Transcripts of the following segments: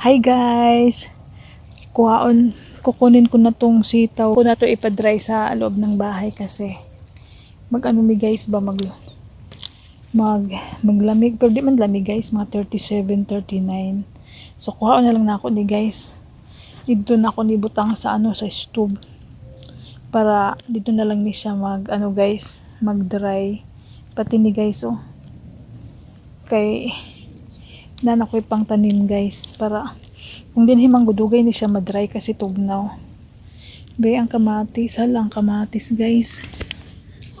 Hi guys! Kuhaon, kukunin ko na tong sitaw. Ko na to ipadry sa loob ng bahay kasi mag ano mi guys ba mag mag maglamig. Pero di man lamig guys mga 37 39 so kuhaon na lang na ako ni guys. Dito na ako nibutang sa ano sa stove. Para dito na lang ni siya mag ano guys mag dry pati ni guys oh. Kay na ko'y pang tanim guys para kung din himang gudugay ni siya madry kasi tugnaw. Bay ang kamatis halang kamatis guys.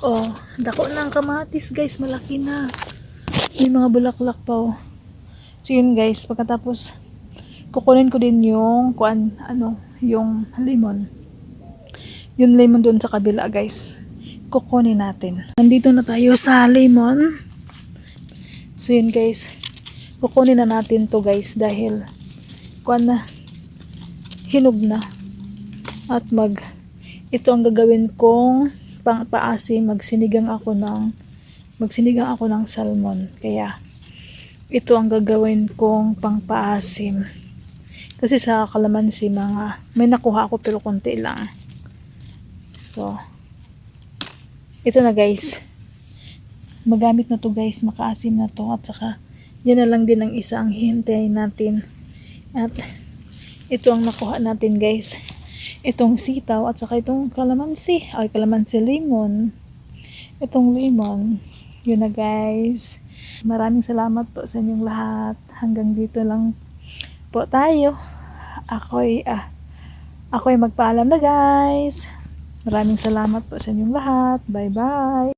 Oh dako na ang kamatis guys malaki na. May mga bulaklak pa oh. So yun guys pagkatapos kukunin ko din yung kuan ano yung lemon. Yung lemon doon sa kabila guys. Kukunin natin. Nandito na tayo sa lemon. So yun guys kukunin na natin to guys dahil kuan na hinog na. At mag ito ang gagawin kong pang paasim magsinigang ako ng magsinigang ako ng salmon. Kaya ito ang gagawin kong pang paasim kasi sa kalamansi mga may nakuha ako pero konti lang. So ito na guys. Magamit na to guys. Makaasim na to. At saka yan na lang din ang isa ang hihintayin natin. At ito ang nakuha natin guys. Itong sitaw at saka itong kalamansi. Ay kalamansi lemon itong lemon yun na guys. Maraming salamat po sa inyong lahat. Hanggang dito lang po tayo. Ako'y ah, ako'y magpaalam na guys. Maraming salamat po sa inyong lahat. Bye bye